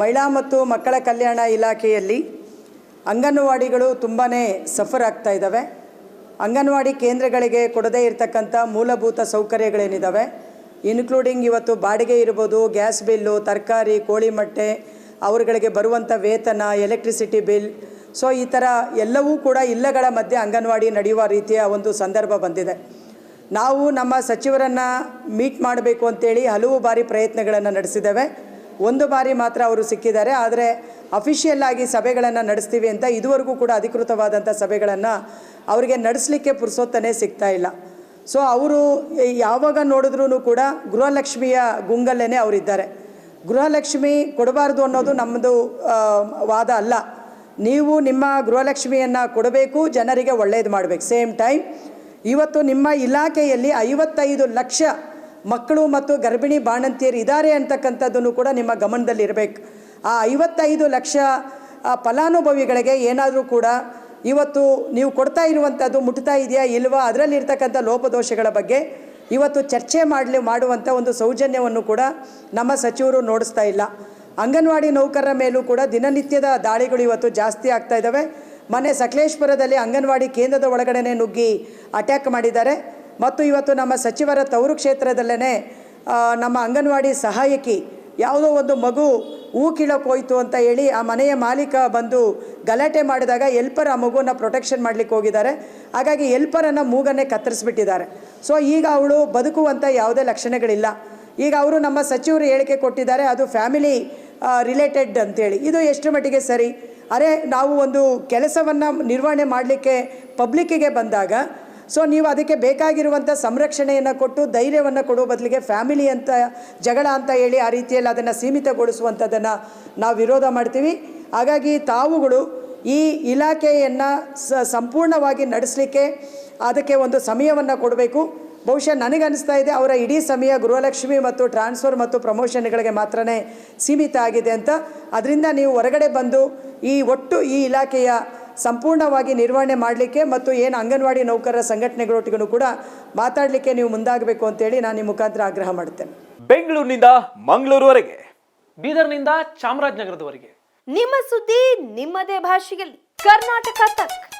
ಮಹಿಳಾ ಮತ್ತು ಮಕ್ಕಳ ಕಲ್ಯಾಣ ಇಲಾಖೆಯಲ್ಲಿ ಅಂಗನವಾಡಿಗಳು ತುಂಬಾ ಸಫರ್ ಆಗ್ತಾ ಇದ್ದಾವೆ ಅಂಗನವಾಡಿ ಕೇಂದ್ರಗಳಿಗೆ ಕೊಡದೇ ಇರತಕ್ಕಂಥ ಮೂಲಭೂತ ಸೌಕರ್ಯಗಳೇನಿದ್ದಾವೆ ಇನ್ಕ್ಲೂಡಿಂಗ್ ಇವತ್ತು ಬಾಡಿಗೆ ಇರ್ಬೋದು, ಗ್ಯಾಸ್ ಬಿಲ್ಲು, ತರಕಾರಿ, ಕೋಳಿ ಮೊಟ್ಟೆ, ಅವರುಗಳಿಗೆ ಬರುವಂಥ ವೇತನ ಎಲೆಕ್ಟ್ರಿಸಿಟಿ ಬಿಲ್ ಸೊ ಈ ಥರ ಎಲ್ಲವೂ ಕೂಡ ಇಲ್ಲಗಳ ಮಧ್ಯೆ ಅಂಗನವಾಡಿ ನಡೆಯುವ ರೀತಿಯ ಒಂದು ಸಂದರ್ಭ ಬಂದಿದೆ. ನಾವು ನಮ್ಮ ಸಚಿವರನ್ನು ಮೀಟ್ ಮಾಡಬೇಕು ಅಂತೇಳಿ ಹಲವು ಬಾರಿ ಪ್ರಯತ್ನಗಳನ್ನು ನಡೆಸಿದ್ದೇವೆ. ಒಂದು ಬಾರಿ ಮಾತ್ರ ಅವರು ಸಿಕ್ಕಿದ್ದಾರೆ. ಆದರೆ ಅಫಿಷಿಯಲ್ ಆಗಿ ಸಭೆಗಳನ್ನು ನಡೆಸ್ತೀವಿ ಅಂತ ಇದುವರೆಗೂ ಕೂಡ ಅಧಿಕೃತವಾದಂಥ ಸಭೆಗಳನ್ನು ಅವರಿಗೆ ನಡೆಸಲಿಕ್ಕೆ ಪುರುಸೊತ್ತನೇ ಸಿಗ್ತಾ ಇಲ್ಲ. ಸೊ ಅವರು ಯಾವಾಗ ನೋಡಿದ್ರೂ ಕೂಡ ಗೃಹಲಕ್ಷ್ಮಿಯ ಗುಂಗಲ್ಲೇ ಅವರಿದ್ದಾರೆ. ಗೃಹಲಕ್ಷ್ಮಿ ಕೊಡಬಾರ್ದು ಅನ್ನೋದು ನಮ್ಮದು ವಾದ ಅಲ್ಲ. ನೀವು ನಿಮ್ಮ ಗೃಹಲಕ್ಷ್ಮಿಯನ್ನು ಕೊಡಬೇಕು, ಜನರಿಗೆ ಒಳ್ಳೆಯದು ಮಾಡಬೇಕು. ಸೇಮ್ ಟೈಮ್, ಇವತ್ತು ನಿಮ್ಮ ಇಲಾಖೆಯಲ್ಲಿ ಐವತ್ತೈದು ಲಕ್ಷ ಮಕ್ಕಳು ಮತ್ತು ಗರ್ಭಿಣಿ ಬಾಣಂತಿಯರು ಇದ್ದಾರೆ ಅಂತಕ್ಕಂಥದ್ದನ್ನು ಕೂಡ ನಿಮ್ಮ ಗಮನದಲ್ಲಿರಬೇಕು. ಆ ಐವತ್ತೈದು ಲಕ್ಷ ಫಲಾನುಭವಿಗಳಿಗೆ ಏನಾದರೂ ಕೂಡ ಇವತ್ತು ನೀವು ಕೊಡ್ತಾ ಇರುವಂಥದ್ದು ಮುಟ್ತಾ ಇದೆಯಾ ಇಲ್ವಾ ಅದರಲ್ಲಿರ್ತಕ್ಕಂಥ ಲೋಪದೋಷಗಳ ಬಗ್ಗೆ ಇವತ್ತು ಚರ್ಚೆ ಮಾಡಲಿ, ಮಾಡುವಂಥ ಒಂದು ಸೌಜನ್ಯವನ್ನು ಕೂಡ ನಮ್ಮ ಸಚಿವರು ನೋಡಿಸ್ತಾ ಇಲ್ಲ. ಅಂಗನವಾಡಿ ನೌಕರರ ಮೇಲೂ ಕೂಡ ದಿನನಿತ್ಯದ ದಾಳಿಗಳು ಇವತ್ತು ಜಾಸ್ತಿ ಆಗ್ತಾ ಇದ್ದಾವೆ. ಮನೆ ಸಕಲೇಶ್ಪುರದಲ್ಲಿ ಅಂಗನವಾಡಿ ಕೇಂದ್ರದ ಒಳಗಡೆನೆ ನುಗ್ಗಿ ಅಟ್ಯಾಕ್ ಮಾಡಿದ್ದಾರೆ. ಮತ್ತು ಇವತ್ತು ನಮ್ಮ ಸಚಿವರ ತವರು ಕ್ಷೇತ್ರದಲ್ಲೇ ನಮ್ಮ ಅಂಗನವಾಡಿ ಸಹಾಯಕಿ ಯಾವುದೋ ಒಂದು ಮಗು ಹೂ ಕೀಳಕ್ಕೆ ಅಂತ ಹೇಳಿ ಆ ಮನೆಯ ಮಾಲೀಕ ಬಂದು ಗಲಾಟೆ ಮಾಡಿದಾಗ ಎಲ್ಪರ್ ಆ ಮಗುವನ್ನು ಪ್ರೊಟೆಕ್ಷನ್ ಮಾಡಲಿಕ್ಕೆ ಹೋಗಿದ್ದಾರೆ. ಹಾಗಾಗಿ ಎಲ್ಪರನ್ನು ಮೂಗನ್ನೇ ಕತ್ತರಿಸ್ಬಿಟ್ಟಿದ್ದಾರೆ. ಸೊ, ಈಗ ಅವಳು ಬದುಕುವಂಥ ಯಾವುದೇ ಲಕ್ಷಣಗಳಿಲ್ಲ. ಈಗ ಅವರು ನಮ್ಮ ಸಚಿವರು ಹೇಳಿಕೆ ಕೊಟ್ಟಿದ್ದಾರೆ, ಅದು ಫ್ಯಾಮಿಲಿ ರಿಲೇಟೆಡ್ ಅಂತೇಳಿ. ಇದು ಎಷ್ಟು ಮಟ್ಟಿಗೆ ಸರಿ? ಅರೆ, ನಾವು ಒಂದು ಕೆಲಸವನ್ನು ನಿರ್ವಹಣೆ ಮಾಡಲಿಕ್ಕೆ ಪಬ್ಲಿಕ್ಕಿಗೆ ಬಂದಾಗ ಸೊ ನೀವು ಅದಕ್ಕೆ ಬೇಕಾಗಿರುವಂಥ ಸಂರಕ್ಷಣೆಯನ್ನು ಕೊಟ್ಟು ಧೈರ್ಯವನ್ನು ಕೊಡುವ ಬದಲಿಗೆ ಫ್ಯಾಮಿಲಿ ಅಂತ, ಜಗಳ ಅಂತ ಹೇಳಿ ಆ ರೀತಿಯಲ್ಲಿ ಅದನ್ನು ಸೀಮಿತಗೊಳಿಸುವಂಥದ್ದನ್ನು ನಾವು ವಿರೋಧ ಮಾಡ್ತೀವಿ. ಹಾಗಾಗಿ ತಾವುಗಳು ಈ ಇಲಾಖೆಯನ್ನು ಸಂಪೂರ್ಣವಾಗಿ ನಡೆಸಲಿಕ್ಕೆ ಅದಕ್ಕೆ ಒಂದು ಸಮಯವನ್ನು ಕೊಡಬೇಕು. ಬಹುಶಃ ನನಗನ್ನಿಸ್ತಾ ಇದೆ ಅವರ ಇಡೀ ಸಮಯ ಗೃಹಲಕ್ಷ್ಮಿ ಮತ್ತು ಟ್ರಾನ್ಸ್ಫರ್ ಮತ್ತು ಪ್ರಮೋಷನ್ಗಳಿಗೆ ಮಾತ್ರನೇ ಸೀಮಿತ ಆಗಿದೆ ಅಂತ. ಅದರಿಂದ ನೀವು ಹೊರಗಡೆ ಬಂದು ಈ ಒಟ್ಟು ಈ ಇಲಾಖೆಯ ಸಂಪೂರ್ಣವಾಗಿ ನಿರ್ವಹಣೆ ಮಾಡಲಿಕ್ಕೆ ಮತ್ತು ಏನು ಅಂಗನವಾಡಿ ನೌಕರರ ಸಂಘಟನೆಗಳೊಟ್ಟಿಗೂ ಕೂಡ ಮಾತಾಡಲಿಕ್ಕೆ ನೀವು ಮುಂದಾಗಬೇಕು ಅಂತೇಳಿ ನಾನು ನಿಮ್ಮ ಮುಖಾಂತರ ಆಗ್ರಹ ಮಾಡ್ತೇನೆ. ಬೆಂಗಳೂರಿನಿಂದ ಮಂಗಳೂರುವರೆಗೆ. ಬೀದರ್ನಿಂದ ಚಾಮರಾಜನಗರದವರೆಗೆ. ನಿಮ್ಮ ಸುದ್ದಿ ನಿಮ್ಮದೇ ಭಾಷೆಯಲ್ಲಿ. ಕರ್ನಾಟಕ ತಕ್.